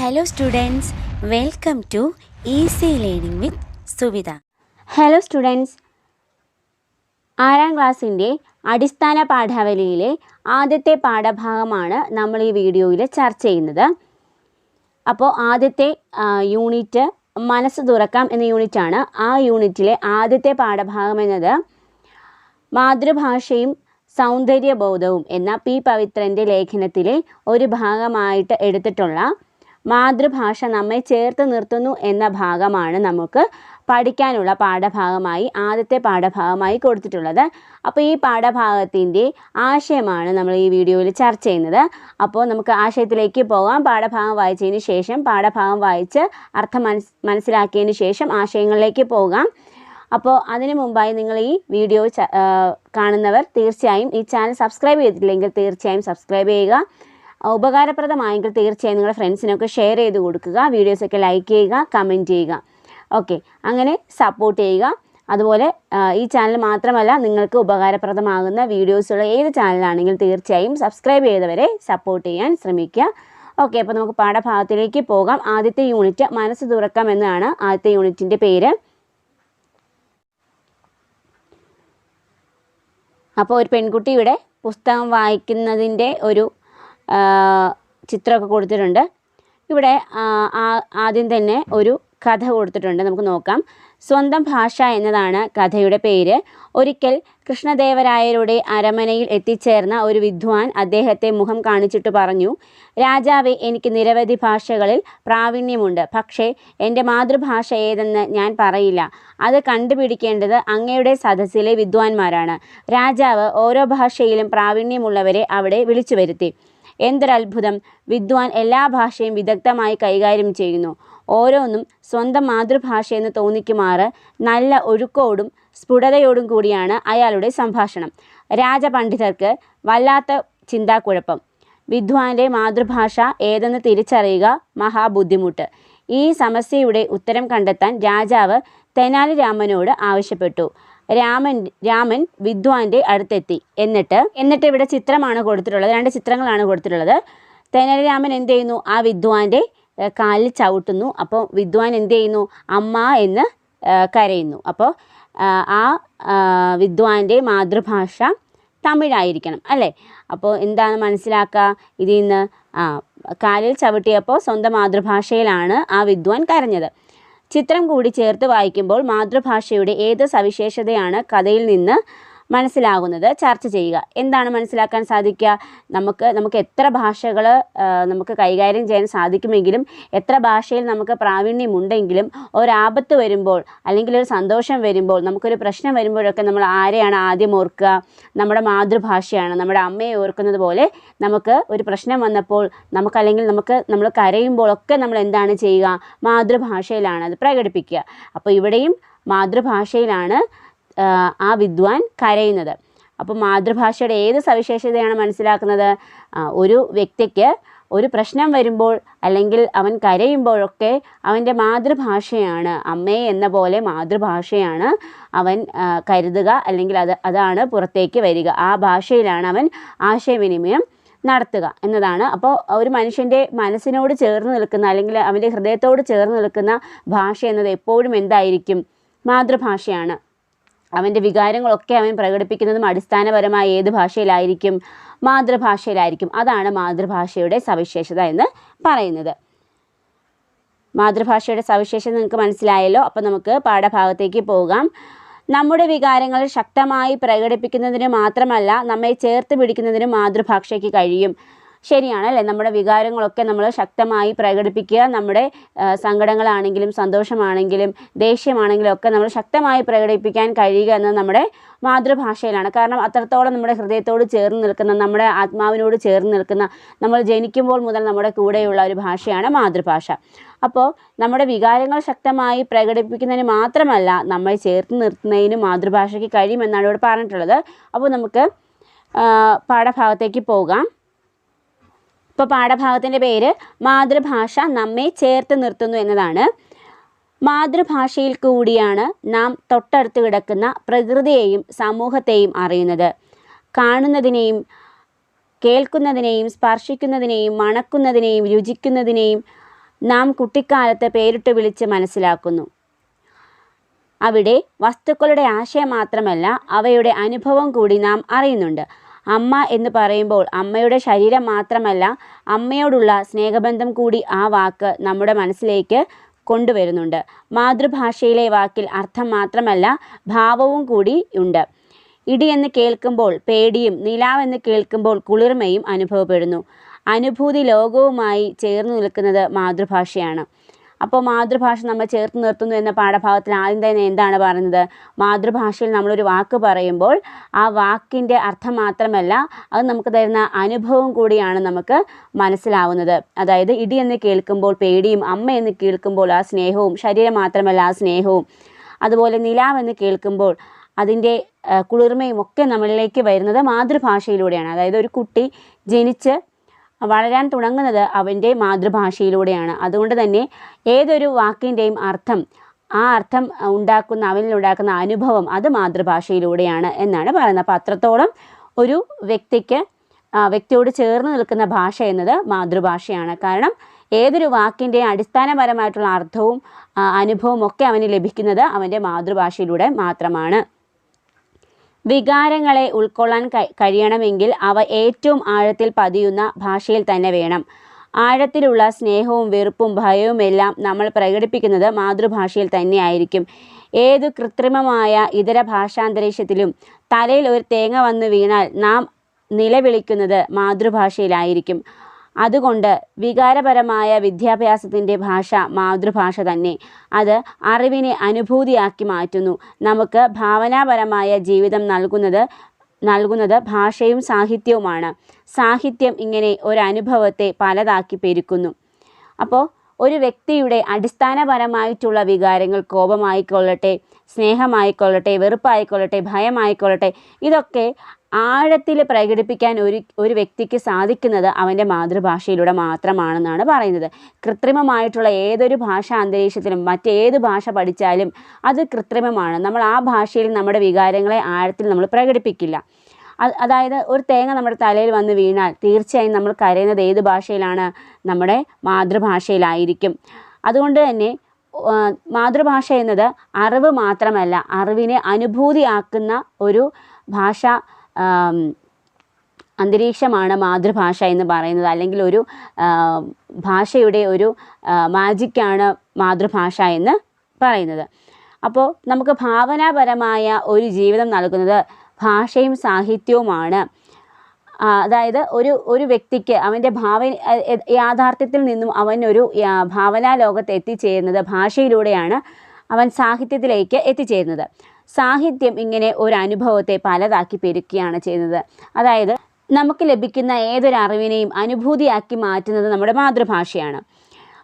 Hello students welcome to easy learning with Suvitha hello students ആറാം ക്ലാസ്സിന്റെ അടിസ്ഥാന പാഠാവലിയിലെ ആദ്യത്തെ പാഠഭാഗമാണ് നമ്മൾ ഈ വീഡിയോയിൽ ചർച്ച ചെയ്യുന്നത്. അപ്പോൾ ആദ്യത്തെ യൂണിറ്റ് മനസ്സ് തുറക്കാം എന്ന യൂണിറ്റാണ്. ആ യൂണിറ്റിലെ ആദ്യത്തെ പാഠഭാഗം എന്നത് മാതൃഭാഷയും സൗന്ദര്യബോധവും എന്ന പി പവിത്രന്റെ ലേഖനത്തിലെ ഒരു ഭാഗമായിട്ട് എടുത്തിട്ടുള്ള മാതൃഭാഷ നമ്മെ ചേർത്ത് നിർത്തുന്നു എന്ന ഭാഗമാണ് നമുക്ക് പഠിക്കാനുള്ള പാഠഭാഗമായി ആദ്യത്തെ പാഠഭാഗമായി കൊടുത്തിട്ടുള്ളത്. അപ്പോൾ ഈ പാഠഭാഗത്തിന്റെ ആശയമാണ് നമ്മൾ ഈ വീഡിയോയിൽ ചർച്ച ചെയ്യുന്നത്. അപ്പോൾ നമുക്ക് ആശയത്തിലേക്ക് പോകാം. പാഠഭാഗം വായിച്ചതിന് ശേഷം പാഠഭാഗം വായിച്ച് അർത്ഥം മനസ് മനസ്സിലാക്കിയതിന് ശേഷം ആശയങ്ങളിലേക്ക് പോകാം. അപ്പോൾ അതിനു മുമ്പായി നിങ്ങൾ ഈ വീഡിയോ കാണുന്നവർ തീർച്ചയായും ഈ ചാനൽ സബ്സ്ക്രൈബ് ചെയ്തിട്ടില്ലെങ്കിൽ തീർച്ചയായും സബ്സ്ക്രൈബ് ചെയ്യുക. ഉപകാരപ്രദമായെങ്കിൽ തീർച്ചയായും നിങ്ങളുടെ ഫ്രണ്ട്സിനൊക്കെ ഷെയർ ചെയ്ത് കൊടുക്കുക വീഡിയോസൊക്കെ ലൈക്ക് ചെയ്യുക കമന്റ് ചെയ്യുക. ഓക്കെ. അങ്ങനെ സപ്പോർട്ട് ചെയ്യുക. അതുപോലെ ഈ ചാനൽ മാത്രമല്ല നിങ്ങൾക്ക് ഉപകാരപ്രദമാകുന്ന വീഡിയോസുള്ള ഏത് ചാനലാണെങ്കിലും തീർച്ചയായും സബ്സ്ക്രൈബ് ചെയ്തവരെ സപ്പോർട്ട് ചെയ്യാൻ ശ്രമിക്കുക. ഓക്കെ അപ്പോൾ നമുക്ക് പാഠഭാഗത്തിലേക്ക് പോകാം. ആദ്യത്തെ യൂണിറ്റ് മനസ്സ് തുറക്കാം എന്നാണ് ആദ്യത്തെ യൂണിറ്റിന്റെ പേര്. അപ്പോൾ ഒരു പെൺകുട്ടിയുടെ പുസ്തകം വായിക്കുന്നതിന്റെ ഒരു ചിത്രമൊക്കെ കൊടുത്തിട്ടുണ്ട്. ഇവിടെ ആദ്യം തന്നെ ഒരു കഥ കൊടുത്തിട്ടുണ്ട്. നമുക്ക് നോക്കാം. സ്വന്തം ഭാഷ എന്നതാണ് കഥയുടെ പേര്. ഒരിക്കൽ കൃഷ്ണദേവരായരുടെ അരമനയിൽ എത്തിച്ചേർന്ന ഒരു വിദ്വാൻ അദ്ദേഹത്തെ മുഖം കാണിച്ചിട്ട് പറഞ്ഞു രാജാവെ എനിക്ക് നിരവധി ഭാഷകളിൽ പ്രാവീണ്യമുണ്ട്. പക്ഷേ എന്റെ മാതൃഭാഷ ഏതെന്ന് ഞാൻ പറയില്ല. അത് കണ്ടുപിടിക്കേണ്ടത് അങ്ങയുടെ സദസ്സിലെ വിദ്വാൻമാരാണ്. രാജാവ് ഓരോ ഭാഷയിലും പ്രാവീണ്യമുള്ളവരെ അവിടെ വിളിച്ചു വരുത്തി. എന്തൊരത്ഭുതം. വിദ്വാൻ എല്ലാ ഭാഷയും വിദഗ്ധമായി കൈകാര്യം ചെയ്യുന്നു. ഓരോന്നും സ്വന്തം മാതൃഭാഷയെന്ന് തോന്നിക്കുമാറ് നല്ല ഒഴുക്കോടും സ്ഫുടതയോടും കൂടിയാണ് അയാളുടെ സംഭാഷണം. രാജപണ്ഡിതർക്ക് വല്ലാത്ത ചിന്താക്കുഴപ്പം. വിദ്വാന്റെ മാതൃഭാഷ ഏതെന്ന് തിരിച്ചറിയുക മഹാബുദ്ധിമുട്ട്. ഈ സമസ്യയുടെ ഉത്തരം കണ്ടെത്താൻ രാജാവ് തെനാലി രാമനോട് ആവശ്യപ്പെട്ടു. രാമൻ രാമൻ വിദ്വാന്റെ അടുത്തെത്തി. എന്നിട്ട് എന്നിട്ട് ഇവിടെ ചിത്രമാണ് കൊടുത്തിട്ടുള്ളത്. രണ്ട് ചിത്രങ്ങളാണ് കൊടുത്തിട്ടുള്ളത്. തെനാലി രാമൻ എന്ത് ചെയ്യുന്നു? ആ വിദ്വാന്റെ കാലിൽ ചവിട്ടുന്നു. അപ്പോൾ വിദ്വാൻ എന്ത് ചെയ്യുന്നു? അമ്മ എന്ന് കരയുന്നു. അപ്പോൾ ആ വിദ്വാന്റെ മാതൃഭാഷ തമിഴായിരിക്കണം അല്ലേ? അപ്പോൾ എന്താണ് മനസ്സിലാക്കുക? ഇതിൽ നിന്ന് ആ കാലിൽ ചവിട്ടിയപ്പോൾ സ്വന്തം മാതൃഭാഷയിലാണ് ആ വിദ്വാൻ കരഞ്ഞത്. ചിത്രം കൂടി ചേർത്ത് വായിക്കുമ്പോൾ മാതൃഭാഷയുടെ ഏത് സവിശേഷതയാണ് കഥയിൽ നിന്ന് മനസ്സിലാകുന്നത് ചർച്ച ചെയ്യുക. എന്താണ് മനസ്സിലാക്കാൻ സാധിക്കുക? നമുക്ക് നമുക്ക് എത്ര ഭാഷകൾ നമുക്ക് കൈകാര്യം ചെയ്യാൻ സാധിക്കുമെങ്കിലും എത്ര ഭാഷയിൽ നമുക്ക് പ്രാവീണ്യമുണ്ടെങ്കിലും ഒരാപത്ത് വരുമ്പോൾ അല്ലെങ്കിൽ ഒരു സന്തോഷം വരുമ്പോൾ നമുക്കൊരു പ്രശ്നം വരുമ്പോഴൊക്കെ നമ്മൾ ആരെയാണ് ആദ്യം ഓർക്കുക? നമ്മുടെ മാതൃഭാഷയാണ്. നമ്മുടെ അമ്മയെ ഓർക്കുന്നത് പോലെ നമുക്ക് ഒരു പ്രശ്നം വന്നപ്പോൾ നമുക്ക് അല്ലെങ്കിൽ നമുക്ക് നമ്മൾ കരയുമ്പോഴൊക്കെ നമ്മൾ എന്താണ് ചെയ്യുക? മാതൃഭാഷയിലാണ് അത് പ്രകടിപ്പിക്കുക. അപ്പോൾ ഇവിടെയും മാതൃഭാഷയിലാണ് ആ, വിദ്വാൻ കരയുന്നത്. അപ്പോൾ മാതൃഭാഷയുടെ ഏത് സവിശേഷതയാണ് മനസ്സിലാക്കുന്നത്? ഒരു വ്യക്തിക്ക് ഒരു പ്രശ്നം വരുമ്പോൾ അല്ലെങ്കിൽ അവൻ കരയുമ്പോഴൊക്കെ അവന്റെ മാതൃഭാഷയാണ് അമ്മയെ എന്ന പോലെ മാതൃഭാഷയാണ് അവൻ കരുതുക അല്ലെങ്കിൽ അത് അതാണ് പുറത്തേക്ക് വരിക. ആ ഭാഷയിലാണ് അവൻ ആശയവിനിമയം നടത്തുക എന്നതാണ്. അപ്പോൾ ഒരു മനുഷ്യന്റെ മനസ്സിനോട് ചേർന്ന് നിൽക്കുന്ന അല്ലെങ്കിൽ അവന്റെ ഹൃദയത്തോട് ചേർന്ന് നിൽക്കുന്ന ഭാഷ എന്നത് എപ്പോഴും എന്തായിരിക്കും? മാതൃഭാഷയാണ്. അവന്റെ വികാരങ്ങളൊക്കെ അവൻ പ്രകടിപ്പിക്കുന്നതും അടിസ്ഥാനപരമായ ഏത് ഭാഷയിലായിരിക്കും? മാതൃഭാഷയിലായിരിക്കും. അതാണ് മാതൃഭാഷയുടെ സവിശേഷത എന്ന് പറയുന്നത്. മാതൃഭാഷയുടെ സവിശേഷത നിങ്ങൾക്ക് മനസ്സിലായല്ലോ? അപ്പോൾ നമുക്ക് പാഠഭാഗത്തേക്ക് പോകാം. നമ്മുടെ വികാരങ്ങൾ ശക്തമായി പ്രകടിപ്പിക്കുന്നതിന് മാത്രമല്ല നമ്മെ ചേർത്ത് പിടിക്കുന്നതിനും മാതൃഭാഷയ്ക്ക് കഴിയും. ശരിയാണ് അല്ലേ? നമ്മുടെ വികാരങ്ങളൊക്കെ നമ്മൾ ശക്തമായി പ്രകടിപ്പിക്കുക നമ്മുടെ സങ്കടങ്ങളാണെങ്കിലും സന്തോഷമാണെങ്കിലും ദേഷ്യമാണെങ്കിലും ഒക്കെ നമ്മൾ ശക്തമായി പ്രകടിപ്പിക്കാൻ കഴിയുക എന്നത് നമ്മുടെ മാതൃഭാഷയിലാണ്. കാരണം അത്രത്തോളം നമ്മുടെ ഹൃദയത്തോട് ചേർന്ന് നിൽക്കുന്ന നമ്മുടെ ആത്മാവിനോട് ചേർന്ന് നിൽക്കുന്ന നമ്മൾ ജനിക്കുമ്പോൾ മുതൽ നമ്മുടെ കൂടെയുള്ള ഒരു ഭാഷയാണ് മാതൃഭാഷ. അപ്പോൾ നമ്മുടെ വികാരങ്ങൾ ശക്തമായി പ്രകടിപ്പിക്കുന്നതിന് മാത്രമല്ല നമ്മൾ ചേർത്ത് നിർത്തുന്നതിനും മാതൃഭാഷയ്ക്ക് കഴിയുമെന്നാണ് ഇവിടെ പറഞ്ഞിട്ടുള്ളത്. അപ്പോൾ നമുക്ക് പാഠഭാഗത്തേക്ക് പോകാം. ഇപ്പോൾ പാഠഭാഗത്തിന്റെ പേര് മാതൃഭാഷ നമ്മെ ചേർത്ത് നിർത്തുന്നു എന്നതാണ്. മാതൃഭാഷയിൽ കൂടിയാണ് നാം തൊട്ടടുത്ത് കിടക്കുന്ന പ്രകൃതിയെയും സമൂഹത്തെയും അറിയുന്നത്. കാണുന്നതിനെയും കേൾക്കുന്നതിനെയും സ്പർശിക്കുന്നതിനെയും മണക്കുന്നതിനെയും രുചിക്കുന്നതിനെയും നാം കുട്ടിക്കാലത്ത് പേരിട്ട് വിളിച്ച് മനസ്സിലാക്കുന്നു. അവിടെ വസ്തുക്കളുടെ ആശയം മാത്രമല്ല അവയുടെ അനുഭവം കൂടി നാം അറിയുന്നുണ്ട്. അമ്മ എന്ന് പറയുമ്പോൾ അമ്മയുടെ ശരീരം മാത്രമല്ല അമ്മയോടുള്ള സ്നേഹബന്ധം കൂടി ആ വാക്ക് നമ്മുടെ മനസ്സിലേക്ക് കൊണ്ടുവരുന്നുണ്ട്. മാതൃഭാഷയിലെ വാക്കിൽ അർത്ഥം മാത്രമല്ല ഭാവവും കൂടി ഉണ്ട്. എന്ന് കേൾക്കുമ്പോൾ പേടിയും നിലാവെന്ന് കേൾക്കുമ്പോൾ കുളിർമയും അനുഭവപ്പെടുന്നു. അനുഭൂതി ലോകവുമായി ചേർന്ന് നിൽക്കുന്നത് മാതൃഭാഷയാണ്. അപ്പോൾ മാതൃഭാഷ നമ്മൾ ചേർത്ത് നിർത്തുന്നു എന്ന പാഠഭാഗത്തിൽ ആദ്യം തന്നെ എന്താണ് പറയുന്നത്? മാതൃഭാഷയിൽ നമ്മളൊരു വാക്ക് പറയുമ്പോൾ ആ വാക്കിന്റെ അർത്ഥം മാത്രമല്ല അത് നമുക്ക് തരുന്ന അനുഭവം കൂടിയാണ് നമുക്ക് മനസ്സിലാവുന്നത്. അതായത് ഇടി എന്ന് കേൾക്കുമ്പോൾ പേടിയും അമ്മ എന്ന് കേൾക്കുമ്പോൾ ആ സ്നേഹവും ശരീരം മാത്രമല്ല ആ സ്നേഹവും. അതുപോലെ നിലാവെന്ന് കേൾക്കുമ്പോൾ അതിന്റെ കുളിർമയും ഒക്കെ നമ്മളിലേക്ക് വരുന്നത് മാതൃഭാഷയിലൂടെയാണ്. അതായത് ഒരു കുട്ടി ജനിച്ച് വളരാൻ തുടങ്ങുന്നത് അവന്റെ മാതൃഭാഷയിലൂടെയാണ്. അതുകൊണ്ട് തന്നെ ഏതൊരു വാക്കിന്റെയും അർത്ഥം ആ അർത്ഥം ഉണ്ടാക്കുന്ന അവനിൽ ഉണ്ടാക്കുന്ന അനുഭവം അത് മാതൃഭാഷയിലൂടെയാണ് എന്നാണ് പറയുന്നത്. അപ്പോൾ അത്രത്തോളം ഒരു വ്യക്തിക്ക് വ്യക്തിയോട് ചേർന്ന് നിൽക്കുന്ന ഭാഷ എന്നത് മാതൃഭാഷയാണ്. കാരണം ഏതൊരു വാക്കിന്റെ അടിസ്ഥാനപരമായിട്ടുള്ള അർത്ഥവും അനുഭവവും ഒക്കെ അവന് ലഭിക്കുന്നത് അവന്റെ മാതൃഭാഷയിലൂടെ മാത്രമാണ്. വികാരങ്ങളെ ഉൾക്കൊള്ളാൻ കഴിയണമെങ്കിൽ അവ ഏറ്റവും ആഴത്തിൽ പതിയുന്ന ഭാഷയിൽ തന്നെ വേണം. ആഴത്തിലുള്ള സ്നേഹവും വെറുപ്പും ഭയവും എല്ലാം നമ്മൾ പ്രകടിപ്പിക്കുന്നത് മാതൃഭാഷയിൽ തന്നെയായിരിക്കും. ഏതു കൃത്രിമമായ ഇതര ഭാഷാന്തരീക്ഷത്തിലും തലയിൽ ഒരു തേങ്ങ വന്നു വീണാൽ നാം നിലവിളിക്കുന്നത് മാതൃഭാഷയിലായിരിക്കും. അതുകൊണ്ട് വികാരപരമായ വിദ്യാഭ്യാസത്തിന്റെ ഭാഷ മാതൃഭാഷ തന്നെ. അത് അറിവിനെ അനുഭൂതിയാക്കി മാറ്റുന്നു. നമുക്ക് ഭാവനാപരമായ ജീവിതം നൽകുന്നത് നൽകുന്നത് ഭാഷയും സാഹിത്യവുമാണ്. സാഹിത്യം ഇങ്ങനെ ഒരനുഭവത്തെ പലതാക്കി പെരുക്കുന്നു. അപ്പോൾ ഒരു വ്യക്തിയുടെ അടിസ്ഥാനപരമായിട്ടുള്ള വികാരങ്ങൾ കോപമായിക്കൊള്ളട്ടെ സ്നേഹമായിക്കൊള്ളട്ടെ വെറുപ്പായിക്കൊള്ളട്ടെ ഭയമായിക്കൊള്ളട്ടെ ഇതൊക്കെ ആഴത്തിൽ പ്രകടിപ്പിക്കാൻ ഒരു ഒരു വ്യക്തിക്ക് സാധിക്കുന്നത് അവന്റെ മാതൃഭാഷയിലൂടെ മാത്രമാണെന്നാണ് പറയുന്നത്. കൃത്രിമമായിട്ടുള്ള ഏതൊരു ഭാഷാ അന്തരീക്ഷത്തിലും മറ്റേത് ഭാഷ പഠിച്ചാലും അത് കൃത്രിമമാണ്. നമ്മൾ ആ ഭാഷയിൽ നമ്മുടെ വികാരങ്ങളെ ആഴത്തിൽ നമ്മൾ പ്രകടിപ്പിക്കില്ല. അതായത് ഒരു തേങ്ങ നമ്മുടെ തലയിൽ വന്ന് വീണാൽ തീർച്ചയായും നമ്മൾ കരയുന്നത് ഏത് ഭാഷയിലാണ്? നമ്മുടെ മാതൃഭാഷയിലായിരിക്കും. അതുകൊണ്ട് തന്നെ മാതൃഭാഷ എന്നത് അറിവ് മാത്രമല്ല അറിവിനെ അനുഭൂതിയാക്കുന്ന ഒരു ഭാഷ അന്തരീക്ഷമാണ് മാതൃഭാഷ എന്ന് പറയുന്നത്. അല്ലെങ്കിൽ ഒരു ഭാഷയുടെ ഒരു മാജിക്കാണ് മാതൃഭാഷ എന്ന് പറയുന്നത്. അപ്പോൾ നമുക്ക് ഭാവനാപരമായ ഒരു ജീവിതം നൽകുന്നത് ഭാഷയും സാഹിത്യവുമാണ്. അതായത് ഒരു ഒരു വ്യക്തിക്ക് അവന്റെ ഭാവ യാഥാർത്ഥ്യത്തിൽ നിന്നും അവൻ ഒരു ഭാവനാ ലോകത്ത് എത്തിച്ചേരുന്നത് ഭാഷയിലൂടെയാണ് അവൻ സാഹിത്യത്തിലേക്ക് എത്തിച്ചേരുന്നത്. സാഹിത്യം ഇങ്ങനെ ഒരു അനുഭവത്തെ പലതാക്കി പെരുക്കുകയാണ് ചെയ്യുന്നത് അതായത് നമുക്ക് ലഭിക്കുന്ന ഏതൊരു അറിവിനെയും അനുഭൂതിയാക്കി മാറ്റുന്നത് നമ്മുടെ മാതൃഭാഷയാണ്.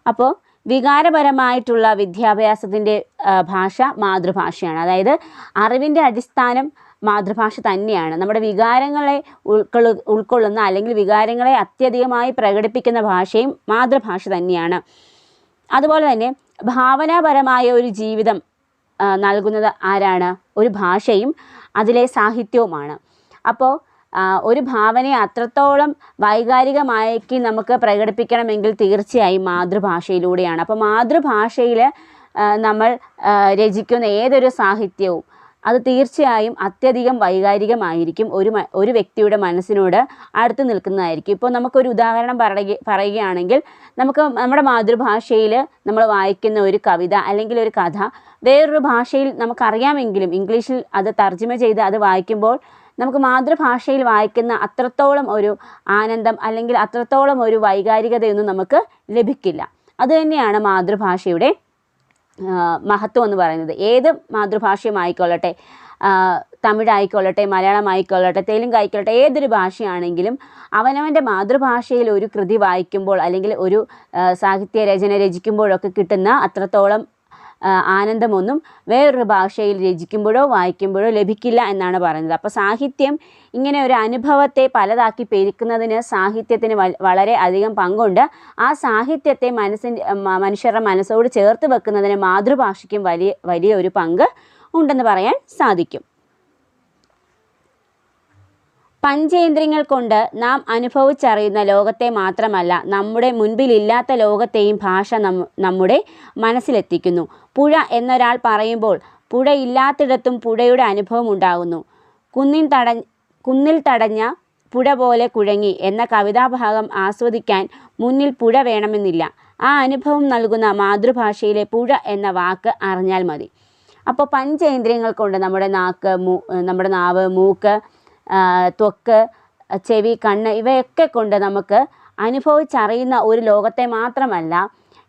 അപ്പോൾ വികാരപരമായിട്ടുള്ള വിദ്യാഭ്യാസത്തിന്റെ ഭാഷ മാതൃഭാഷയാണ്. അതായത് അറിവിന്റെ അടിസ്ഥാനം മാതൃഭാഷ തന്നെയാണ്. നമ്മുടെ വികാരങ്ങളെ ഉൾക്കൊള്ളു ഉൾക്കൊള്ളുന്ന അല്ലെങ്കിൽ വികാരങ്ങളെ അത്യധികമായി പ്രകടിപ്പിക്കുന്ന ഭാഷയും മാതൃഭാഷ തന്നെയാണ്. അതുപോലെ തന്നെ ഭാവനാപരമായ ഒരു ജീവിതം നൽകുന്നത് ആരാണ്? ഒരു ഭാഷയും അതിലെ സാഹിത്യവുമാണ്. അപ്പോൾ ഒരു ഭാവനയെ അത്രത്തോളം വൈകാരികമാക്കി നമുക്ക് പ്രകടിപ്പിക്കണമെങ്കിൽ തീർച്ചയായും മാതൃഭാഷയിലൂടെയാണ്. അപ്പോൾ മാതൃഭാഷയിൽ നമ്മൾ രചിക്കുന്ന ഏതൊരു സാഹിത്യവും അത് തീർച്ചയായും അത്യധികം വൈകാരികമായിരിക്കും. ഒരു ഒരു വ്യക്തിയുടെ മനസ്സിനോട് അടുത്ത് നിൽക്കുന്നതായിരിക്കും. ഇപ്പോൾ നമുക്കൊരു ഉദാഹരണം പറയുക പറയുകയാണെങ്കിൽ നമുക്ക് നമ്മുടെ മാതൃഭാഷയിൽ നമ്മൾ വായിക്കുന്ന ഒരു കവിത അല്ലെങ്കിൽ ഒരു കഥ വേറൊരു ഭാഷയിൽ നമുക്കറിയാമെങ്കിലും ഇംഗ്ലീഷിൽ അത് തർജമ ചെയ്ത് അത് വായിക്കുമ്പോൾ നമുക്ക് മാതൃഭാഷയിൽ വായിക്കുന്ന അത്രത്തോളം ഒരു ആനന്ദം അല്ലെങ്കിൽ അത്രത്തോളം ഒരു വൈകാരികതയൊന്നും നമുക്ക് ലഭിക്കില്ല. അതുതന്നെയാണ് മാതൃഭാഷയുടെ മഹത്വം എന്ന് പറയുന്നത്. ഏത് മാതൃഭാഷയും ആയിക്കൊള്ളട്ടെ ആ, തമിഴായിക്കൊള്ളട്ടെ മലയാളം ആയിക്കൊള്ളട്ടെ തെലുങ്ക് ആയിക്കൊള്ളട്ടെ ഏതൊരു ഭാഷയാണെങ്കിലും അവനവന്റെ മാതൃഭാഷയിൽ ഒരു കൃതി വായിക്കുമ്പോൾ അല്ലെങ്കിൽ ഒരു സാഹിത്യ രചന രചിക്കുമ്പോഴൊക്കെ കിട്ടുന്ന അത്രത്തോളം ആനന്ദമൊന്നും വേറൊരു ഭാഷയിൽ രചിക്കുമ്പോഴോ വായിക്കുമ്പോഴോ ലഭിക്കില്ല എന്നാണ് പറയുന്നത്. അപ്പോൾ സാഹിത്യം ഇങ്ങനെ ഒരു അനുഭവത്തെ പലതാക്കി പെരുക്കുന്നതിന് സാഹിത്യത്തിന് വളരെ അധികം പങ്കുണ്ട്. ആ സാഹിത്യത്തെ മനസ്സിന്റെ മനുഷ്യരുടെ മനസ്സോട് ചേർത്ത് വെക്കുന്നതിന് മാതൃഭാഷയ്ക്കും വലിയ വലിയ ഒരു പങ്ക് ഉണ്ടെന്ന് പറയാൻ സാധിക്കും. പഞ്ചേന്ദ്രിയങ്ങൾ കൊണ്ട് നാം അനുഭവിച്ചറിയുന്ന ലോകത്തെ മാത്രമല്ല നമ്മുടെ മുൻപിലില്ലാത്ത ലോകത്തെയും ഭാഷ നമ്മുടെ മനസ്സിലെത്തിക്കുന്നു. പുഴ എന്നൊരാൾ പറയുമ്പോൾ പുഴയില്ലാത്തിടത്തും പുഴയുടെ അനുഭവം ഉണ്ടാകുന്നു. കുന്നിൻ തട കുന്നിൽ തടഞ്ഞ പുഴ പോലെ കുഴങ്ങി എന്ന കവിതാഭാഗം ആസ്വദിക്കാൻ മുന്നിൽ പുഴ വേണമെന്നില്ല. ആ അനുഭവം നൽകുന്ന മാതൃഭാഷയിലെ പുഴ എന്ന വാക്ക് അറിഞ്ഞാൽ മതി. അപ്പോൾ പഞ്ചേന്ദ്രിയങ്ങൾ കൊണ്ട് നമ്മുടെ നാക്ക് നമ്മുടെ നാവ് മൂക്ക് ത്വക്ക് ചെവി കണ്ണ് ഇവയൊക്കെ കൊണ്ട് നമുക്ക് അനുഭവിച്ചറിയുന്ന ഒരു ലോകത്തെ മാത്രമല്ല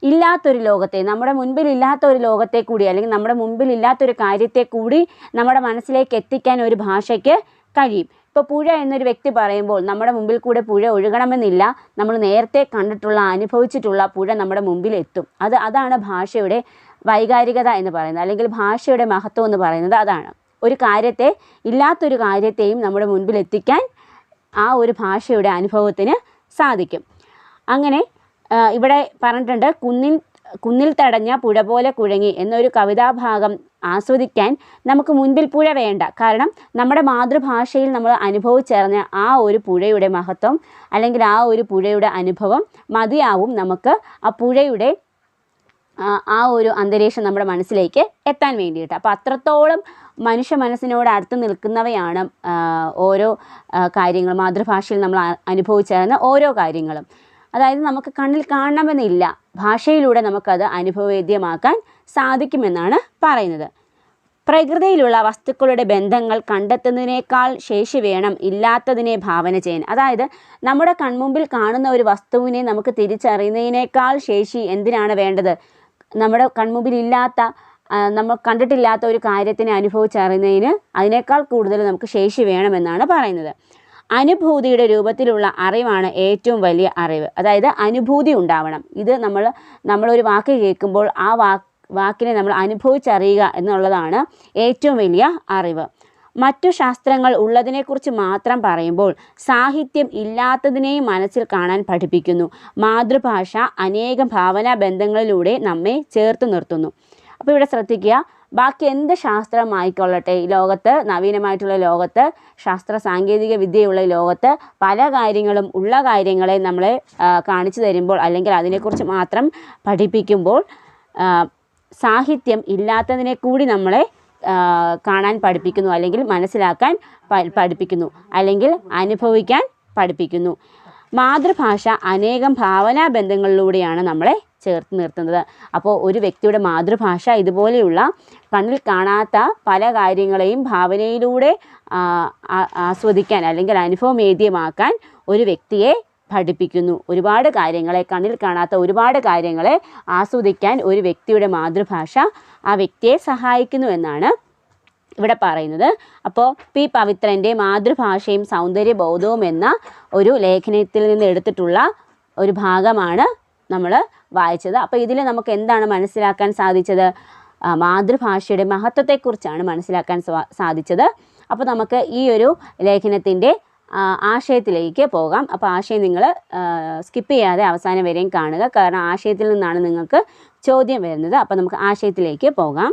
ഇല്ലാത്തൊരു ലോകത്തെ നമ്മുടെ മുൻപിൽ ഇല്ലാത്ത ഒരു ലോകത്തെ കൂടി അല്ലെങ്കിൽ നമ്മുടെ മുൻപിൽ ഇല്ലാത്തൊരു കാര്യത്തെ കൂടി നമ്മുടെ മനസ്സിലേക്ക് എത്തിക്കാൻ ഒരു ഭാഷയ്ക്ക് കഴിയും. ഇപ്പോൾ പുഴ എന്നൊരു വ്യക്തി പറയുമ്പോൾ നമ്മുടെ മുമ്പിൽ കൂടെ പുഴ ഒഴുകണമെന്നില്ല നമ്മൾ നേരത്തെ കണ്ടിട്ടുള്ള അനുഭവിച്ചിട്ടുള്ള പുഴ നമ്മുടെ മുമ്പിൽ എത്തും. അത് അതാണ് ഭാഷയുടെ വൈകാരികത എന്ന് പറയുന്നത് അല്ലെങ്കിൽ ഭാഷയുടെ മഹത്വം എന്ന് പറയുന്നത് അതാണ്. ഒരു കാര്യത്തെ ഇല്ലാത്തൊരു കാര്യത്തെയും നമ്മുടെ മുൻപിൽ എത്തിക്കാൻ ആ ഒരു ഭാഷയുടെ അനുഭവത്തിന് സാധിക്കും. അങ്ങനെ ഇവിടെ പറഞ്ഞിട്ടുണ്ട് കുന്നിൻ കുന്നിൽ തടഞ്ഞ പുഴ പോലെ കുഴങ്ങി എന്നൊരു കവിതാഭാഗം ആസ്വദിക്കാൻ നമുക്ക് മുൻപിൽ പുഴ വേണ്ട. കാരണം നമ്മുടെ മാതൃഭാഷയിൽ നമ്മൾ അനുഭവിച്ചറിഞ്ഞ ആ ഒരു പുഴയുടെ മഹത്വം അല്ലെങ്കിൽ ആ ഒരു പുഴയുടെ അനുഭവം മതിയാവും നമുക്ക് ആ പുഴയുടെ ആ, ഒരു അന്തരീക്ഷം നമ്മുടെ മനസ്സിലേക്ക് എത്താൻ വേണ്ടിയിട്ട്. അപ്പോൾ അത്രത്തോളം മനുഷ്യ മനസ്സിനോട് അടുത്ത് നിൽക്കുന്നവയാണ് ഓരോ കാര്യങ്ങൾ മാതൃഭാഷയിൽ നമ്മൾ അനുഭവിച്ചിരുന്ന ഓരോ കാര്യങ്ങളും. അതായത് നമുക്ക് കണ്ണിൽ കാണണമെന്നില്ല ഭാഷയിലൂടെ നമുക്കത് അനുഭവവേദ്യമാക്കാൻ സാധിക്കുമെന്നാണ് പറയുന്നത്. പ്രകൃതിയിലുള്ള വസ്തുക്കളുടെ ബന്ധങ്ങൾ കണ്ടെത്തുന്നതിനേക്കാൾ ശേഷി വേണം ഇല്ലാത്തതിനെ ഭാവന ചെയ്യാൻ. അതായത് നമ്മുടെ കൺമുമ്പിൽ കാണുന്ന ഒരു വസ്തുവിനെ നമുക്ക് തിരിച്ചറിയുന്നതിനേക്കാൾ ശേഷി എന്തിനാണ് വേണ്ടത്? നമ്മുടെ കൺമുമ്പിൽ ഇല്ലാത്ത നമ്മൾ കണ്ടിട്ടില്ലാത്ത ഒരു കാര്യത്തിനെ അനുഭവിച്ചറിയുന്നതിന് അതിനേക്കാൾ കൂടുതൽ നമുക്ക് ശേഷി വേണമെന്നാണ് പറയുന്നത്. അനുഭൂതിയുടെ രൂപത്തിലുള്ള അറിവാണ് ഏറ്റവും വലിയ അറിവ്. അതായത് അനുഭൂതി ഉണ്ടാവണം. ഇത് നമ്മൾ നമ്മളൊരു വാക്ക് കേൾക്കുമ്പോൾ ആ വാക്ക് വാക്കിനെ നമ്മൾ അനുഭവിച്ചറിയുക എന്നുള്ളതാണ് ഏറ്റവും വലിയ അറിവ്. മറ്റു ശാസ്ത്രങ്ങൾ ഉള്ളതിനെക്കുറിച്ച് മാത്രം പറയുമ്പോൾ സാഹിത്യം ഇല്ലാത്തതിനെയും മനസ്സിൽ കാണാൻ പഠിപ്പിക്കുന്നു. മാതൃഭാഷ അനേകം ഭാവനാ ബന്ധങ്ങളിലൂടെ നമ്മെ ചേർത്ത് നിർത്തുന്നു. അപ്പോൾ ഇവിടെ ശ്രദ്ധിക്കുക. ബാക്കി എന്ത് ശാസ്ത്രമായിക്കൊള്ളട്ടെ? ഈ ലോകത്ത് നവീനമായിട്ടുള്ള ലോകത്ത് ശാസ്ത്ര സാങ്കേതിക വിദ്യയുള്ള ലോകത്ത് പല കാര്യങ്ങളും ഉള്ള കാര്യങ്ങളെ നമ്മളെ കാണിച്ചു തരുമ്പോൾ അല്ലെങ്കിൽ അതിനെക്കുറിച്ച് മാത്രം പഠിപ്പിക്കുമ്പോൾ സാഹിത്യം ഇല്ലാത്തതിനെ കൂടി നമ്മളെ കാണാൻ പഠിപ്പിക്കുന്നു അല്ലെങ്കിൽ മനസ്സിലാക്കാൻ പഠിപ്പിക്കുന്നു അല്ലെങ്കിൽ അനുഭവിക്കാൻ പഠിപ്പിക്കുന്നു. മാതൃഭാഷ അനേകം ഭാവനാ ബന്ധങ്ങളിലൂടെയാണ് നമ്മളെ ചേർത്ത് നിർത്തുന്നത്. അപ്പോൾ ഒരു വ്യക്തിയുടെ മാതൃഭാഷ ഇതുപോലെയുള്ള കണ്ണിൽ കാണാത്ത പല കാര്യങ്ങളെയും ഭാവനയിലൂടെ ആസ്വദിക്കാൻ അല്ലെങ്കിൽ അനുഭവമേദ്യമാക്കാൻ ഒരു വ്യക്തിയെ പഠിപ്പിക്കുന്നു. ഒരുപാട് കാര്യങ്ങളെ കണ്ണിൽ കാണാത്ത ഒരുപാട് കാര്യങ്ങളെ ആസ്വദിക്കാൻ ഒരു വ്യക്തിയുടെ മാതൃഭാഷ ആ വ്യക്തിയെ സഹായിക്കുന്നു എന്നാണ് ഇവിടെ പറയുന്നത്. അപ്പോൾ പി. പവിത്രന്റെ മാതൃഭാഷയും സൗന്ദര്യബോധവും എന്ന ഒരു ലേഖനത്തിൽ നിന്ന് എടുത്തിട്ടുള്ള ഒരു ഭാഗമാണ് നമ്മൾ വായിച്ചത്. അപ്പോൾ ഇതിൽ നമുക്ക് എന്താണ് മനസ്സിലാക്കാൻ സാധിച്ചത്? മാതൃഭാഷയുടെ മഹത്വത്തെക്കുറിച്ചാണ് മനസ്സിലാക്കാൻ സാധിച്ചത്. അപ്പോൾ നമുക്ക് ഈ ഒരു ലേഖനത്തിന്റെ ആശയത്തിലേക്ക് പോകാം. അപ്പോൾ ആശയം നിങ്ങൾ സ്കിപ്പ് ചെയ്യാതെ അവസാനം വരെയും കാണുക. കാരണം ആശയത്തിൽ നിന്നാണ് നിങ്ങൾക്ക് ചോദ്യം വരുന്നത്. അപ്പോൾ നമുക്ക് ആശയത്തിലേക്ക് പോകാം.